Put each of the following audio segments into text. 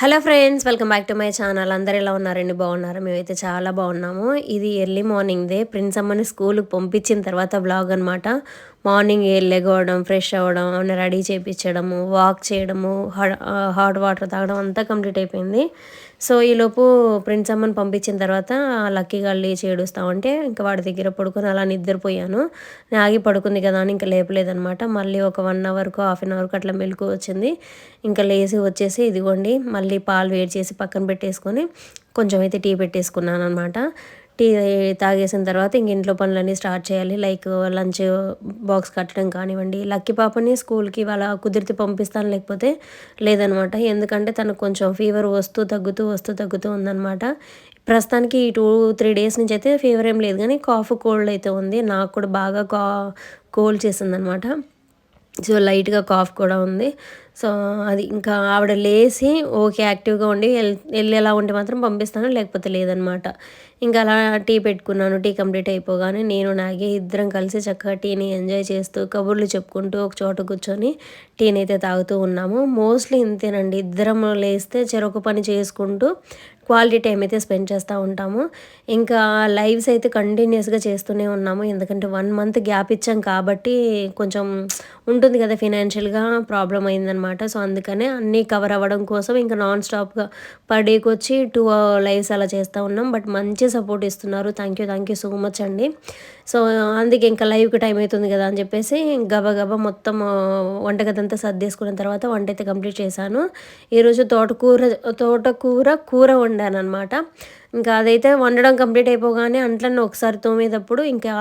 Hello friends welcome back to my channel. అందరు ఎలా ఉన్నారండి? బాగున్నారు? మేమైతే చాలా బాగున్నాము. ఇది ఎర్లీ మార్నింగ్ దే. ప్రిన్స్ అమ్మని స్కూల్కి పంపించిన తర్వాత బ్లాగ్ అనమాట మార్నింగ్ లెగవడం ఫ్రెష్ అవ్వడం ఏమైనా రెడీ చేయించడము వాక్ చేయడము హాట్ వాటర్ తాగడం అంతా కంప్లీట్ అయిపోయింది. సో ఈలోపు ప్రిన్స్ అమ్మని పంపించిన తర్వాత లక్కీగా లేచి ఏడుస్తామంటే ఇంకా వాడి దగ్గర పడుకొని అలా నిద్రపోయాను. ఆగి పడుకుంది కదా అని ఇంకా లేపలేదనమాట మళ్ళీ ఒక వన్ అవర్కు హాఫ్ అన్ అవర్కు అట్లా మెలకు వచ్చింది. ఇంకా లేచి వచ్చేసి ఇదిగోండి మళ్ళీ పాలు వేడి చేసి పక్కన పెట్టేసుకొని కొంచెం అయితే టీ పెట్టేసుకున్నాను అనమాట టీ తాగేసిన తర్వాత ఇంక ఇంట్లో పనులన్నీ స్టార్ట్ చేయాలి. లైక్ లంచ్ బాక్స్ కట్టడం కానివ్వండి. లక్కీ పాపని స్కూల్కి వాళ్ళ కుదిరితే పంపిస్తాను లేకపోతే లేదనమాట. ఎందుకంటే తనకు కొంచెం ఫీవర్ వస్తూ తగ్గుతూ వస్తూ తగ్గుతూ ఉందనమాట. ప్రస్తుతానికి ఈ టూ త్రీ డేస్ నుంచి అయితే ఫీవర్ ఏం లేదు. కానీ కాఫ్ కోల్డ్ అయితే ఉంది. నాకు కూడా బాగా కా కోల్డ్ చేసిందనమాట. సో లైట్గా కాఫ్ కూడా ఉంది. సో అది ఇంకా ఆవిడ లేచి ఓకే యాక్టివ్గా ఉండి వెళ్ళి ఎలా ఉంటే మాత్రం పంపిస్తాను లేకపోతే లేదనమాట. ఇంకా అలా టీ పెట్టుకున్నాను టీ కంప్లీట్ అయిపోగానే నేను నాగే ఇద్దరం కలిసి చక్కగా టీని ఎంజాయ్ చేస్తూ కబుర్లు చెప్పుకుంటూ ఒక చోట కూర్చొని టీని అయితే తాగుతూ ఉన్నాము. మోస్ట్లీ ఇంతేనండి. ఇద్దరం లేస్తే చెరొక పని చేసుకుంటూ క్వాలిటీ టైం అయితే స్పెండ్ చేస్తూ ఉంటాము. ఇంకా లైవ్స్ అయితే కంటిన్యూస్గా చేస్తూనే ఉన్నాము. ఎందుకంటే వన్ మంత్ గ్యాప్ ఇచ్చాం కాబట్టి కొంచెం ఉంటుంది కదా ఫినాన్షియల్గా ప్రాబ్లం అయిందనమాట. సో అందుకనే అన్నీ కవర్ అవ్వడం కోసం ఇంకా నాన్ స్టాప్గా పర్ డేకి వచ్చి టూ లైవ్స్ అలా చేస్తూ ఉన్నాం. బట్ మంచి సపోర్ట్ ఇస్తున్నారు. Thank you thank you so much అండి. సో అందుకే ఇంకా లైవ్కి టైం అవుతుంది కదా అని చెప్పేసి గబా మొత్తం మొత్తం వంటగదంతా సర్దేసుకున్న తర్వాత వంట అయితే కంప్లీట్ చేశాను. ఈరోజు తోటకూర తోటకూర కూర వండాను అనమాట ఇంకా అదైతే వండడం కంప్లీట్ అయిపోగానే అంట్లన్నీ ఒకసారి తోమేటప్పుడు ఇంకా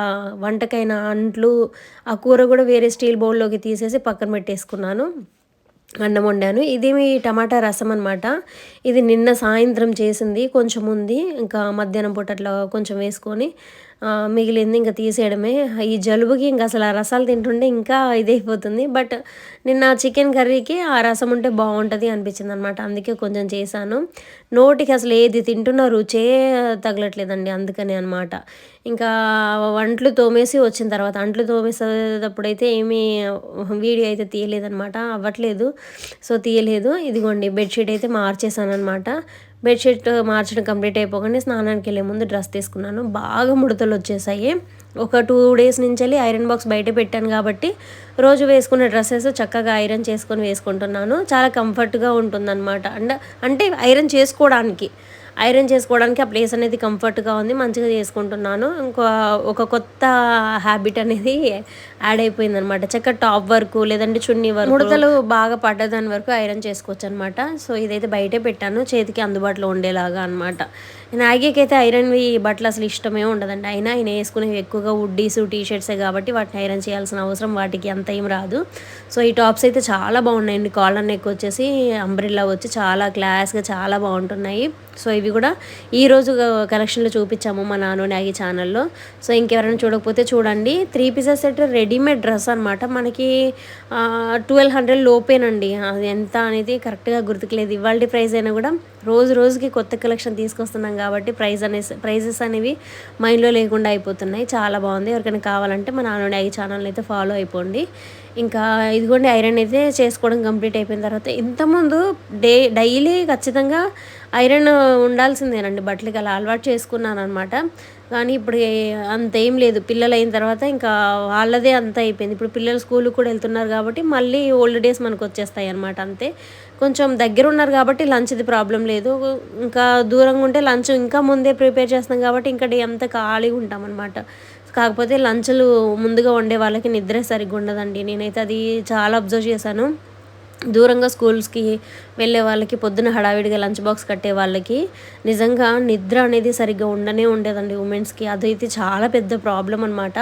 వంటకైన అంట్లు ఆ కూర కూడా వేరే స్టీల్ బౌల్లోకి తీసేసి పక్కన పెట్టేసుకున్నాను. అన్నం వండాను. ఇది మీ టమాటా రసం అనమాట ఇది నిన్న సాయంత్రం చేసింది. కొంచెం ఉంది. ఇంకా మధ్యాహ్నం పూట అట్లా కొంచెం వేసుకొని మిగిలింది ఇంకా తీసేయడమే. ఈ జలుబుకి ఇంకా అసలు ఆ రసాలు తింటుంటే ఇంకా ఇదైపోతుంది. బట్ నిన్న చికెన్ కర్రీకి ఆ రసం ఉంటే బాగుంటుంది అనిపించింది అనమాట అందుకే కొంచెం చేశాను. నోటికి అసలు ఏది తింటున్నా రుచే తగలట్లేదండి అందుకని అనమాట ఇంకా వంటలు తోమేసి వచ్చిన తర్వాత అంట్లు తోమేసేటప్పుడైతే ఏమీ వీడియో అయితే తీయలేదనమాట అవ్వట్లేదు. సో తీయలేదు. ఇదిగోండి బెడ్షీట్ అయితే మార్చేసాను అనమాట బెడ్షీట్ మార్చడం కంప్లీట్ అయిపోగానే స్నానానికి వెళ్ళే ముందు డ్రెస్ తీసుకున్నాను. బాగా ముడతలు వచ్చేసాయి. ఒక టూ డేస్ నుంచి వెళ్ళి ఐరన్ బాక్స్ బయట పెట్టాను కాబట్టి రోజు వేసుకున్న డ్రెస్సెస్ చక్కగా ఐరన్ చేసుకొని వేసుకుంటున్నాను. చాలా కంఫర్ట్గా ఉంటుందన్నమాట. అండ్ అంటే ఐరన్ చేసుకోవడానికి ఐరన్ చేసుకోవడానికి ఆ ప్లేస్ అనేది కంఫర్ట్గా ఉంది. మంచిగా చేసుకుంటున్నాను. ఇంకో ఒక కొత్త హ్యాబిట్ అనేది యాడ్ అయిపోయింది అనమాట చక్క టాప్ వర్క్ లేదంటే చున్నీ వర్క్ ముడతలు బాగా పడ్డదాని వరకు ఐరన్ చేసుకోవచ్చు అనమాట సో ఇదైతే బయటే పెట్టాను. చేతికి అందుబాటులో ఉండేలాగా అనమాట నాగేకి అయితే ఐరన్వి బట్టలు అసలు ఇష్టమే ఉండదండి. అయినా ఆయన వేసుకునేవి ఎక్కువగా వుడ్డీస్ టీ షర్ట్సే కాబట్టి వాటిని ఐరన్ చేయాల్సిన అవసరం వాటికి అంత ఏం రాదు. సో ఈ టాప్స్ అయితే చాలా బాగున్నాయండి. కాలర్ నెక్ వచ్చేసి అంబ్రిల్లా వచ్చి చాలా క్లాస్గా చాలా బాగుంటున్నాయి. సో ఇవి కూడా ఈరోజు కలెక్షన్లో చూపించాము మా నాన్న నాగి ఛానల్లో సో ఇంకెవరైనా చూడకపోతే చూడండి. Three pieces set readymade dress అనమాట మనకి ట్వెల్వ్ హండ్రెడ్ లోపేనండి. అది ఎంత అనేది కరెక్ట్గా గుర్తుకులేదు. ఇవాళ ప్రైస్ అయినా కూడా రోజు రోజుకి కొత్త కలెక్షన్ తీసుకొస్తున్నాం కాబట్టి ప్రైస్ అనే ప్రైజెస్ అనేవి మైండ్లో లేకుండా అయిపోతున్నాయి. చాలా బాగుంది. ఎవరికైనా కావాలంటే మా నాన్న నాగి ఛానల్ అయితే ఫాలో అయిపోండి. ఇంకా ఇదిగోండి ఐరన్ అయితే చేసుకోవడం కంప్లీట్ అయిపోయిన తర్వాత ఇంతకుముందు డే డైలీ ఖచ్చితంగా ఐరన్ ఉండాల్సిందేనండి బట్టలకి అలా అలవాటు చేసుకున్నాను అనమాట కానీ ఇప్పుడు అంత ఏం లేదు. పిల్లలు అయిన తర్వాత ఇంకా వాళ్ళదే అంత అయిపోయింది. ఇప్పుడు పిల్లలు స్కూల్కి కూడా వెళ్తున్నారు కాబట్టి మళ్ళీ ఓల్డ్ డేస్ మనకు వచ్చేస్తాయి అనమాట అంతే. కొంచెం దగ్గర ఉన్నారు కాబట్టి లంచ్ది ప్రాబ్లం లేదు. ఇంకా దూరంగా ఉంటే లంచ్ ఇంకా ముందే ప్రిపేర్ చేస్తాం కాబట్టి ఇంకా డే అంతా ఖాళీగా ఉంటాం అనమాట కాకపోతే లంచ్లు ముందుగా వండే వాళ్ళకి నిద్ర సరిగ్గా ఉండదండి. నేనైతే అది చాలా అబ్జర్వ్ చేశాను. దూరంగా స్కూల్స్కి వెళ్ళే వాళ్ళకి పొద్దున హడావిడిగా లంచ్ బాక్స్ కట్టే వాళ్ళకి నిజంగా నిద్ర అనేది సరిగ్గా ఉండనే ఉండేదండి ఉమెన్స్కి. అదైతే చాలా పెద్ద ప్రాబ్లం అనమాట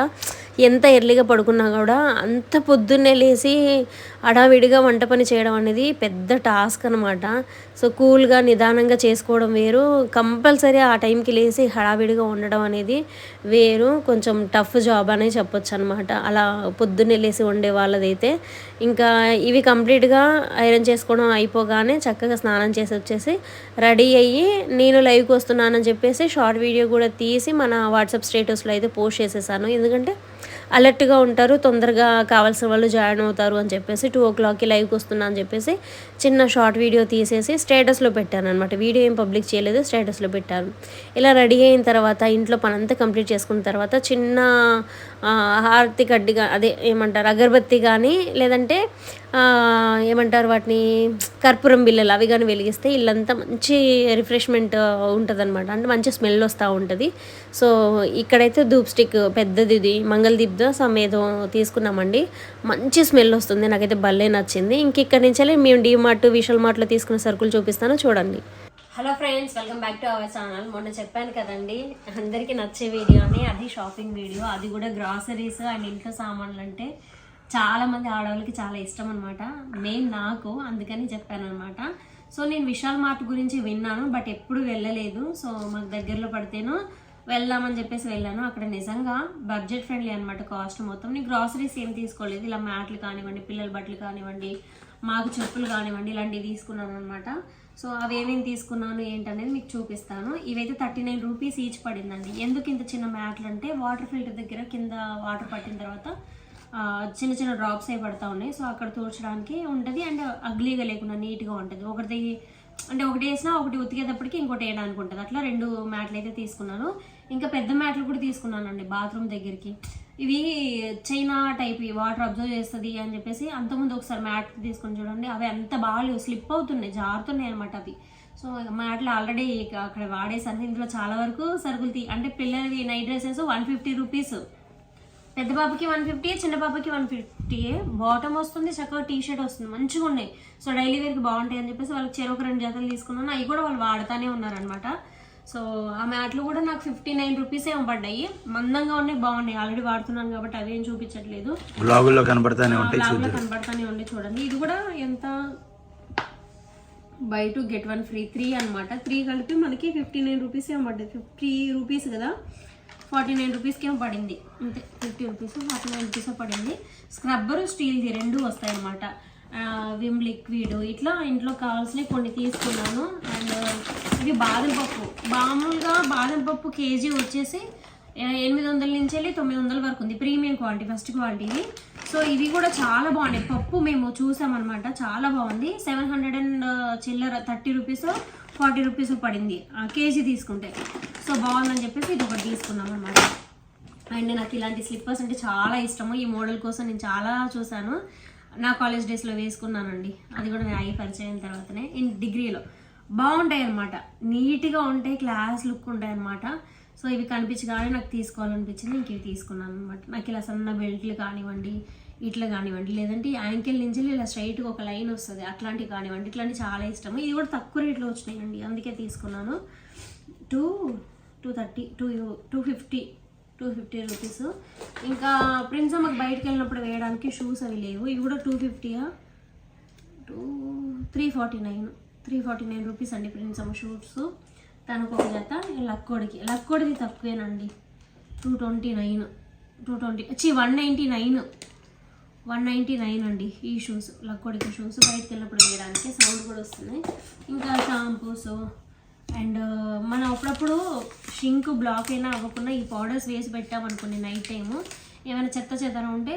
ఎంత ఎర్లీగా పడుకున్నా కూడా అంత పొద్దున్నే లేచి హడావిడిగా వంట పని చేయడం అనేది పెద్ద టాస్క్ అనమాట సో కూల్గా నిదానంగా చేసుకోవడం వేరు. కంపల్సరీ ఆ టైంకి లేచి హడావిడిగా ఉండడం అనేది వేరు. కొంచెం టఫ్ జాబ్ అనే చెప్పొచ్చు అనమాట అలా పొద్దున్నే లేచి ఉండే వాళ్ళదైతే. ఇంకా ఇవి కంప్లీట్గా ఐరన్ చేసుకోవడం అయిపోగానే చక్కగా స్నానం చేసి వచ్చేసి రెడీ అయ్యి నేను లైవ్కి వస్తున్నానని చెప్పేసి షార్ట్ వీడియో కూడా తీసి మన వాట్సాప్ స్టేటస్లో అయితే పోస్ట్ చేసేసాను. ఎందుకంటే అలర్ట్గా ఉంటారు. తొందరగా కావాల్సిన వాళ్ళు జాయిన్ అవుతారు అని చెప్పేసి టూ ఓ క్లాక్కి లైవ్కి వస్తున్నా అని చెప్పేసి చిన్న షార్ట్ వీడియో తీసేసి స్టేటస్లో పెట్టాను అనమాట వీడియో ఏం పబ్లిక్ చేయలేదు స్టేటస్లో పెట్టాను. ఇలా రెడీ అయిన తర్వాత ఇంట్లో పనంతా కంప్లీట్ చేసుకున్న తర్వాత చిన్న హార్తి హారతి కడ్డిగా అదే ఏమంటారు అగరబత్తి కానీ లేదంటే ఏమంటారు వాటిని కర్పూరం బిల్లలు అవి కానీ వెలిగిస్తే ఇల్లంతా మంచి రిఫ్రెష్మెంట్ ఉంటుందన్నమాట. అంటే మంచి స్మెల్ వస్తూ ఉంటుంది. సో ఇక్కడైతే ధూప్ స్టిక్ పెద్దది ఇది మంగళదీప్దో సమ్ తీసుకున్నామండి. మంచి స్మెల్ వస్తుంది. నాకైతే భలే నచ్చింది. ఇంక ఇక్కడ నుంచే మేము డీ మార్ట్ విశాల్ మార్ట్లో తీసుకున్న సరుకులు చూపిస్తాను చూడండి. Hello friends welcome back to our channel మొన్న చెప్పాను కదండి అందరికీ నచ్చే వీడియో అని అది షాపింగ్ వీడియో అది కూడా గ్రాసరీస్ అండ్ ఇంట్లో సామాన్లు అంటే చాలామంది ఆడవాళ్ళకి చాలా ఇష్టం అనమాట మెయిన్ నాకు అందుకని చెప్పాను అనమాట సో నేను విశాల్ మార్ట్ గురించి విన్నాను బట్ ఎప్పుడు వెళ్ళలేదు. సో మాకు దగ్గరలో పడితేను వెళ్దామని చెప్పేసి వెళ్ళాను. అక్కడ నిజంగా బడ్జెట్ ఫ్రెండ్లీ అనమాట కాస్ట్ మొత్తం. నేను గ్రాసరీస్ ఏం తీసుకోలేదు. ఇలా మ్యాట్లు కానివ్వండి పిల్లల బట్టలు కానివ్వండి మాకు చెప్పులు కానివ్వండి ఇలాంటివి తీసుకున్నాను అనమాట సో అవి ఏమేమి తీసుకున్నాను ఏంటనేది మీకు చూపిస్తాను. ఇవైతే థర్టీ నైన్ రూపీస్ ఈచ్ పడిందండి. ఎందుకు ఇంత చిన్న మ్యాట్లు అంటే వాటర్ ఫిల్టర్ దగ్గర కింద వాటర్ పట్టిన తర్వాత చిన్న చిన్న డ్రాప్స్ అయి పడతా ఉన్నాయి. సో అక్కడ తూర్చడానికి ఉంటుంది అండ్ అగ్లీగా లేకుండా నీట్గా ఉంటుంది. ఒకటి అంటే ఒకటి వేసినా ఒకటి ఉతికేటప్పటికి ఇంకోటి వేయడానికి ఉంటుంది. అట్లా రెండు మ్యాట్లు అయితే తీసుకున్నాను. ఇంకా పెద్ద మ్యాట్లు కూడా తీసుకున్నానండి బాత్రూమ్ దగ్గరికి. ఇవి చైనా టైప్ వాటర్ అబ్జర్వ్ చేస్తుంది అని చెప్పేసి అంతకుముందు ఒకసారి మ్యాట్ తీసుకొని చూడండి అవి అంత బాగా స్లిప్ అవుతున్నాయి జారుతున్నాయి అనమాట అవి. సో మ్యాట్లు ఆల్రెడీ అక్కడ వాడేసాను ఇందులో చాలా వరకు సరుకులు తీ అంటే పిల్లలవి night dresses one fifty rupees. పెద్ద పాపకి వన్ ఫిఫ్టీ చిన్న పాపకి వన్ ఫిఫ్టీ. బాటమ్ వస్తుంది చక్కగా టీ షర్ట్ వస్తుంది మంచిగా ఉన్నాయి. సో డైలీ వేర్కి బాగుంటాయి అని చెప్పేసి వాళ్ళకి చెరొక రెండు జతలు తీసుకున్నాను. అవి కూడా వాళ్ళు వాడుతూనే ఉన్నారనమాట సో ఆ మ్యాట్లు కూడా నాకు ఫిఫ్టీ నైన్ రూపీస్ ఏమో పడ్డాయి మందంగా ఉన్నాయి బాగున్నాయి. ఆల్రెడీ వాడుతున్నాను కాబట్టి అవేం చూపించట్లేదు. బ్లాగుల్లో కనబడతానే ఉంటాయి కనబడతానే ఉండే చూడండి. ఇది కూడా ఎంత? Buy two get one free three అనమాట త్రీ కలిపి మనకి ఫిఫ్టీ నైన్ రూపీస్ ఏమో పడ్డది ఫిఫ్టీ రూపీస్ కదా? ఫార్టీ నైన్ రూపీస్కి ఏమో పడింది. అంతే fifty rupees forty nine rupees పడింది. స్క్రబ్బర్ స్టీల్ది రెండు వస్తాయి అనమాట విమ్ లిక్విడ్ ఇట్లా ఇంట్లో కావాల్సినవి కొన్ని తీసుకున్నాను. అండ్ uh, ఇది బాదం పప్పు. మామూలుగా బాదం పప్పు కేజీ వచ్చేసి ఎనిమిది వందల నుంచి వెళ్ళి తొమ్మిది వందల వరకు ఉంది. ప్రీమియం క్వాలిటీ ఫస్ట్ క్వాలిటీ ఇది. సో ఇవి కూడా చాలా బాగున్నాయి. పప్పు మేము చూసామన్నమాట. చాలా బాగుంది. సెవెన్ హండ్రెడ్ అండ్ uh, చిల్లర థర్టీ రూపీస్ ఫార్టీ రూపీస్ పడింది. కేజీ తీసుకుంటే. సో బాగుందని చెప్పేసి ఇది ఒకటి తీసుకున్నాం అనమాట అండ్ నాకు ఇలాంటి స్లిప్పర్స్ అంటే చాలా ఇష్టము. ఈ మోడల్ కోసం నేను చాలా చూసాను నా కాలేజ్ డేస్లో వేసుకున్నానండి. అది కూడా నేను అయ్యి పరిచయం అయిన తర్వాతనే. ఇన్ డిగ్రీలో బాగుంటాయి అనమాట నీట్గా ఉంటాయి క్లాస్ లుక్ ఉంటాయి అనమాట సో ఇవి కనిపించగానే నాకు తీసుకోవాలనిపించింది. ఇంక ఇవి తీసుకున్నాను అనమాట నాకు ఇలా సన్న బెల్ట్లు కానివ్వండి ఇట్లా కానివ్వండి. లేదంటే యాంకిల్ నుంచి ఇలా స్ట్రైట్గా ఒక లైన్ వస్తుంది. అట్లాంటివి కానివ్వండి. ఇట్లాంటివి చాలా ఇష్టము ఇది కూడా తక్కువ రేట్లో వచ్చినాయండి. అందుకే తీసుకున్నాను. Two two thirty two two fifty two fifty rupees ఇంకా ప్రిన్స్ మాకు బయటకు వెళ్ళినప్పుడు వేయడానికి షూస్ అవి లేవు. ఇవి కూడా two ఫిఫ్టీయా two three forty nine three forty nine rupees అండి ప్రిన్స్ అమ్మ షూట్స్ తనకు ఒక జత లక్కోడికి. లక్కోడిది తక్కువేనండి. Two twenty nine two twenty వచ్చి one ninety nine one ninety nine అండి ఈ షూస్ లక్కోడికి షూస్ బయటకు వెళ్ళినప్పుడు వేయడానికి. సౌండ్ కూడా వస్తున్నాయి. ఇంకా షాంపూస్ అండ్ మనం అప్పుడప్పుడు షింక్ బ్లాక్ అయినా అవ్వకుండా ఈ పౌడర్స్ వేసి పెట్టామనుకోండి నైట్ టైము ఏమైనా చెత్త చెత్తన ఉంటే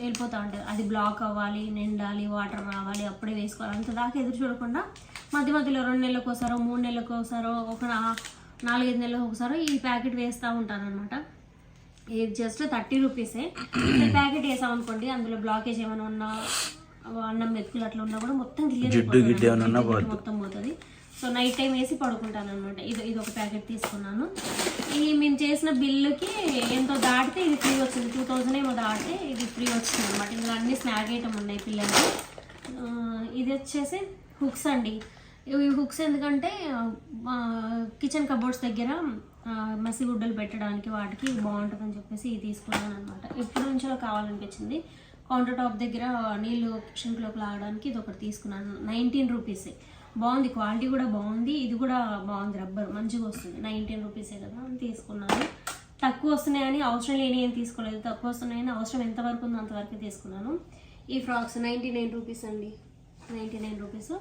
వెళ్ళిపోతూ ఉంటుంది. అది బ్లాక్ అవ్వాలి నిండాలి వాటర్ రావాలి అప్పుడే వేసుకోవాలి. అంత దాకా ఎదురు చూడకుండా మధ్య మధ్యలో రెండు నెలలకు ఒకసారో మూడు నెలలకు ఒకసారో ఒక నాలుగైదు నెలలకు ఒకసారో ఈ ప్యాకెట్ వేస్తూ ఉంటాను అనమాట ఇది జస్ట్ థర్టీ రూపీసే. ఈ ప్యాకెట్ వేసాం అనుకోండి అందులో బ్లాకేజ్ ఏమైనా ఉన్నా అన్నం మెతుకులు అట్లా ఉన్నా కూడా మొత్తం క్లియర్ మొత్తం పోతుంది. సో నైట్ టైం వేసి పడుకుంటాను అనమాట ఇది ఇది ఒక ప్యాకెట్ తీసుకున్నాను. ఇది మేము చేసిన బిల్లుకి ఎంతో దాటితే ఇది ఫ్రీ వచ్చింది. టూ థౌజండ్ ఏమో దాటితే ఇది ఫ్రీ వచ్చింది అనమాట ఇందులో అన్ని స్నాక్ ఐటమ్ ఉన్నాయి పిల్లలకి. ఇది వచ్చేసి హుక్స్ అండి. ఇవి హుక్స్ ఎందుకంటే కిచెన్ కబోర్డ్స్ దగ్గర మసిగుడ్డలు పెట్టడానికి వాటికి బాగుంటుందని చెప్పేసి ఇది తీసుకున్నాను అనమాట ఎప్పటి నుంచో కావాలనిపించింది. కౌంటర్ టాప్ దగ్గర నీళ్ళు షింక్లోకి లాగడానికి ఇది ఒకటి తీసుకున్నాను. నైన్టీన్ రూపీసే. బాగుంది క్వాలిటీ కూడా బాగుంది ఇది కూడా బాగుంది రబ్బర్ మంచిగా వస్తుంది. నైన్టీన్ రూపీసే కదా అని తీసుకున్నాను. తక్కువ వస్తున్నాయని అవసరం లేని ఏం తీసుకోలేదు. తక్కువ వస్తున్నాయని అవసరం ఎంతవరకు ఉందో అంతవరకు తీసుకున్నాను. ఈ ఫ్రాక్స్ నైంటీ నైన్ రూపీస్ అండి. Ninety nine rupees.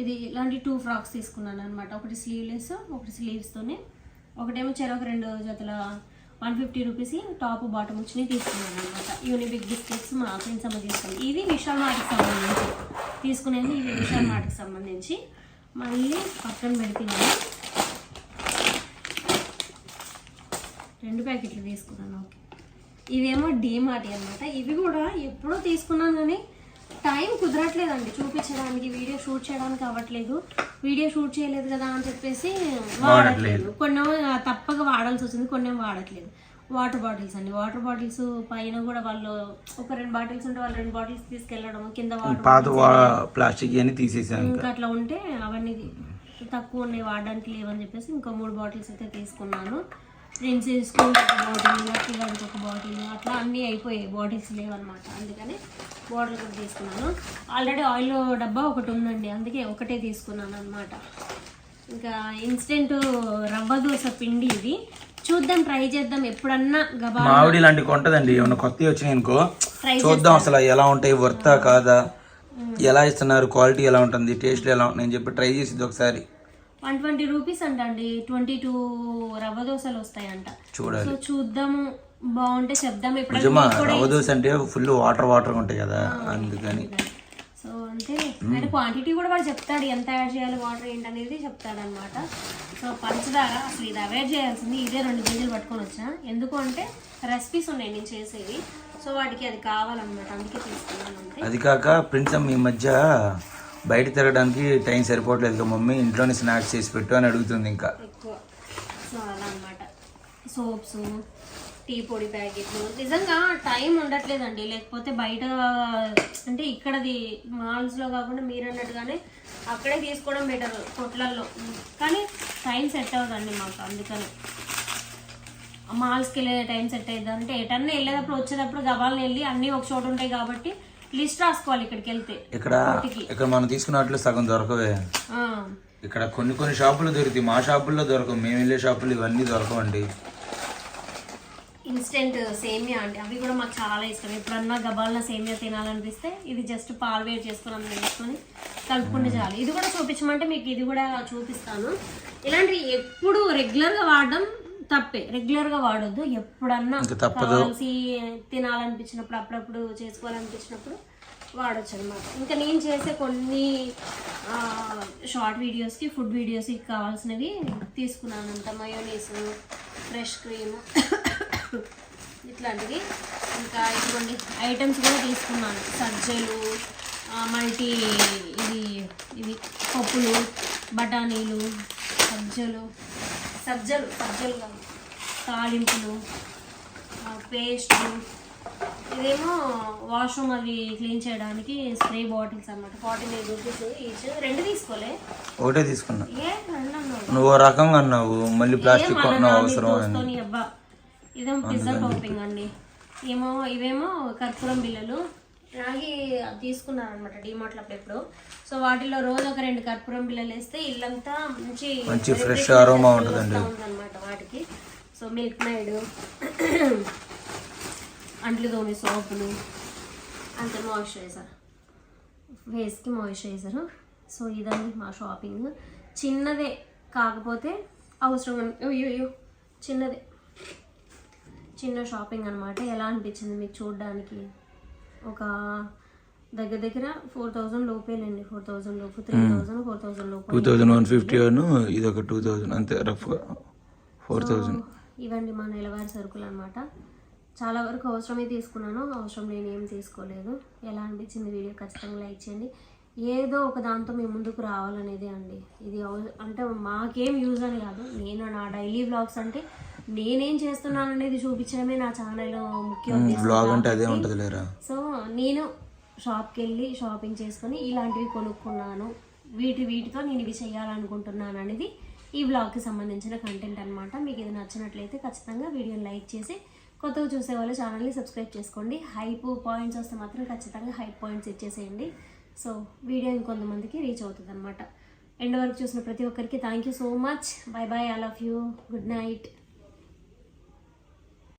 ఇది ఇలాంటి టూ ఫ్రాక్స్ తీసుకున్నాను అనమాట ఒకటి స్లీవ్లెస్ ఒకటి స్లీవ్స్తోనే ఒకటేమో చెరొక రెండు జతల one fifty rupees top bottom వచ్చినాయి తీసుకున్నాను అనమాట యూనిబిక్ బిస్కెట్స్ మా ఫ్రెండ్స్ అమ్మ తీసుకున్నాను ఇది విశాల్ మార్ట్కి సంబంధించి. తీసుకునేది ఇవి విశాల్ మార్ట్కి సంబంధించి. మళ్ళీ పక్కన పెడుతున్నాను రెండు ప్యాకెట్లు తీసుకున్నాను ఓకే. ఇవేమో డీమార్ట్ అనమాట ఇవి కూడా ఎప్పుడో తీసుకున్నాను కానీ టైం కుదరట్లేదండి చూపించడానికి వీడియో షూట్ చేయడానికి అవ్వట్లేదు. వీడియో షూట్ చేయలేదు కదా అని చెప్పేసి వాడట్లేదు. కొన్ని తప్పక వాడాల్సి వచ్చింది కొన్ని వాడట్లేదు. వాటర్ బాటిల్స్ అండి. వాటర్ బాటిల్స్ పైన కూడా వాళ్ళు ఒక రెండు బాటిల్స్ ఉంటే వాళ్ళు రెండు బాటిల్స్ తీసుకెళ్ళడం కింద పాత ప్లాస్టిక్ అని తీసేసాం ఇంకా. అట్లా ఉంటే అవన్నీ తక్కువ ఉన్నాయి వాడడానికి లేవని చెప్పేసి ఇంకో మూడు బాటిల్స్ అయితే తీసుకున్నాను. ప్రిన్సెస్ స్కూల్ ఒక బాటిల్ లక్కీ గారికి ఒక బాటిల్ అట్లా అన్నీ అయిపోయాయి. బాటిల్స్ లేవన్నమాట. అందుకని బాటిల్ కూడా తీసుకున్నాను. ఆల్రెడీ ఆయిల్ డబ్బా ఒకటి ఉందండి అందుకే ఒకటే తీసుకున్నాను అనమాట ఇంకా ఇన్స్టెంట్ రవ్వ దోశ పిండి ఇది. చూద్దాం ట్రై చేద్దాం. ఎప్పుడన్నా గబా మామిడి ఇలాంటి కొంటదండి. ఏమైనా కొత్తవి వచ్చినాయి అనుకో చూద్దాం అసలు ఎలా ఉంటాయి వర్తా కాదా ఎలా ఇస్తున్నారు క్వాలిటీ ఎలా ఉంటుంది టేస్ట్ ఎలా ఉంటుంది అని చెప్పి ట్రై చేసిద్ది ఒకసారి. వన్ ట్వంటీ రూపీస్ అంట అండి ట్వంటీ టూ రవ్వ దోశలు వస్తాయంట. చూడాలి. సో చూద్దాము. బాగుంటే చెప్దాం. కూడా రవ్వ దోశ అంటే ఫుల్ వాటర్ వాటర్ ఉంటాయి కదా అందుకని. సో అంటే ఆయన క్వాంటిటీ కూడా వాడు చెప్తాడు ఎంత యాడ్ చేయాలి వాటర్ ఏంటనేది చెప్తాడు అనమాట సో పంచదార అసలు ఇది అవాయిడ్ చేయాల్సింది ఇదే రెండు కేజీలు పట్టుకొని వచ్చా. ఎందుకు అంటే రెసిపీస్ ఉన్నాయి నేను చేసేవి సో వాటికి అది కావాలన్నమాట అందుకే తీసుకున్నాను అది కాక ప్రిన్స్ అమ్మ ఈ మధ్య బయట తిరగడానికి టైం సరిపోవట్లేదు మమ్మీ ఇంట్లోనే స్నాక్స్ చేసి పెట్టు అని అడుగుతుంది ఇంకా. ఎక్కువ. సో అలా అనమాట సోప్స్ టీ పొడి ప్యాకెట్లు. నిజంగా టైం ఉండట్లేదండి. లేకపోతే బయట అంటే ఇక్కడది మాల్స్లో కాకుండా మీరు అన్నట్టుగానే అక్కడే తీసుకోవడం బెటర్ కొట్లల్లో. కానీ టైం సెట్ అవ్వదండి మాకు అందుకని. మాల్స్కి వెళ్ళే టైం సెట్ అయ్యింది అంటే ఎటన్నా వెళ్ళేటప్పుడు వచ్చేటప్పుడు గబాలను వెళ్ళి అన్నీ ఒక చోట ఉంటాయి కాబట్టి లిస్ట్ రాసుకోవాలి ఇక్కడికి వెళ్తే ఇక్కడ ఇక్కడ మనం తీసుకున్నట్లు సగం దొరకవే. ఇక్కడ కొన్ని కొన్ని షాపులు దొరుకుతాయి. మా షాపుల్లో దొరకవు. మేము వెళ్ళే షాపులు ఇవన్నీ దొరకవండి. ఇన్స్టెంట్ సేమియా అండి అవి కూడా మాకు చాలా ఇష్టం. ఎప్పుడన్నా గబాలన సేమియా తినాలనిపిస్తే ఇది జస్ట్ పాలు వేడి చేసుకొని అందులో వేసుకొని కలుపుకుంటే చాలు. ఇది కూడా చూపించమంటే మీకు ఇది కూడా చూపిస్తాను. ఇలాంటివి ఎప్పుడు రెగ్యులర్గా వాడడం తప్పే. రెగ్యులర్గా వాడొద్దు. ఎప్పుడన్నా. కావాల్సి తినాలనిపించినప్పుడు అప్పుడప్పుడు చేసుకోవాలనిపించినప్పుడు వాడచ్చు అనమాట ఇంకా నేను చేసే కొన్ని షార్ట్ వీడియోస్కి ఫుడ్ వీడియోస్కి కావాల్సినవి తీసుకున్నాను అంత మయోనీస్ ఫ్రెష్ క్రీమ్ ఇట్లాంటివి. ఇంకా ఇటువంటి ఐటమ్స్ కూడా తీసుకున్నాను. సజ్జలు మల్టీ ఇది ఇవి పప్పులు బఠానీలు సజ్జలు సజ్జలు సజ్జలు కాదు తాలింపులు పేస్ట్లు. ఇదేమో వాష్రూమ్ అవి క్లీన్ చేయడానికి స్ప్రే బాటిల్స్ అన్నమాట. ఫార్టీ నైన్ రూపీస్ ఈచ్ రెండు తీసుకోలే. ఒకటే తీసుకున్నా. నువ్వు రకంగా అన్నావు. మళ్ళీ ప్లాస్టిక్ కొన్నావు అవసరం ఇదేమో పిజ్జా టాపింగ్ అండి. ఏమో ఇవేమో కర్పూరం బిళ్ళలు. రాగి తీసుకున్నాను అనమాట డిమార్ట్లో అప్పుడెప్పుడు. సో వాటిలో రోజు ఒక రెండు కర్పూరం బిళ్ళలు వేస్తే ఇల్లంతా మంచి మంచి ఫ్రెష్ అరోమా ఉంటుందండి. ఉందన్నమాట వాటికి. సో మిల్క్ మైడ్ అంట్లు తోమి సోపులు అంతే మాయిశ్చరైజర్ ఫేస్కి మాయిశ్చరైజర్ సో ఇదండి మా షాపింగ్ చిన్నదే కాకపోతే అవసరం అయ్యో చిన్నదే. చిన్న షాపింగ్ అనమాట ఎలా అనిపించింది మీకు చూడడానికి? ఒక దగ్గర దగ్గర ఫోర్ థౌజండ్ లోపేనండి ఫోర్ థౌజండ్ లోపు త్రీ థౌజండ్ ఫోర్ థౌజండ్ లోపు టూ థౌజండ్ వన్ ఫిఫ్టీ ఇది ఒక టూ థౌజండ్ అంతే రఫ్గా ఫోర్ థౌజండ్ ఇవండి మా నెలవారి సరుకులు అనమాట చాలా వరకు అవసరమే తీసుకున్నాను. అవసరం లేని ఏం తీసుకోలేదు. ఎలా అనిపించింది వీడియో ఖచ్చితంగా లైక్ చేయండి. ఏదో ఒక దాంతో మేము ముందుకు రావాలనేది అండి. ఇది అంటే మాకేం యూజ్ అని కాదు. నేను నా డైలీ బ్లాగ్స్ అంటే నేనేం చేస్తున్నాను అనేది చూపించడమే నా ఛానల్ ముఖ్య బ్లాగ్ అంటే అదే ఉంటుంది లేరా? సో నేను షాప్కి వెళ్ళి షాపింగ్ చేసుకొని ఇలాంటివి కొనుక్కున్నాను. వీటి వీటితో నేను ఇవి చేయాలనుకుంటున్నాను అనేది ఈ బ్లాగ్కి సంబంధించిన కంటెంట్ అనమాట మీకు ఇది నచ్చినట్లయితే ఖచ్చితంగా వీడియోని లైక్ చేసి కొత్తగా చూసే వాళ్ళు ఛానల్ని సబ్స్క్రైబ్ చేసుకోండి. హైప్ పాయింట్స్ వస్తే మాత్రం ఖచ్చితంగా హైప్ పాయింట్స్ ఇచ్చేసేయండి. సో వీడియో ఇంకొంతమందికి రీచ్ అవుతుంది అనమాట ఎండ్ వరకు చూసిన ప్రతి ఒక్కరికి thank you so much bye bye I love you good night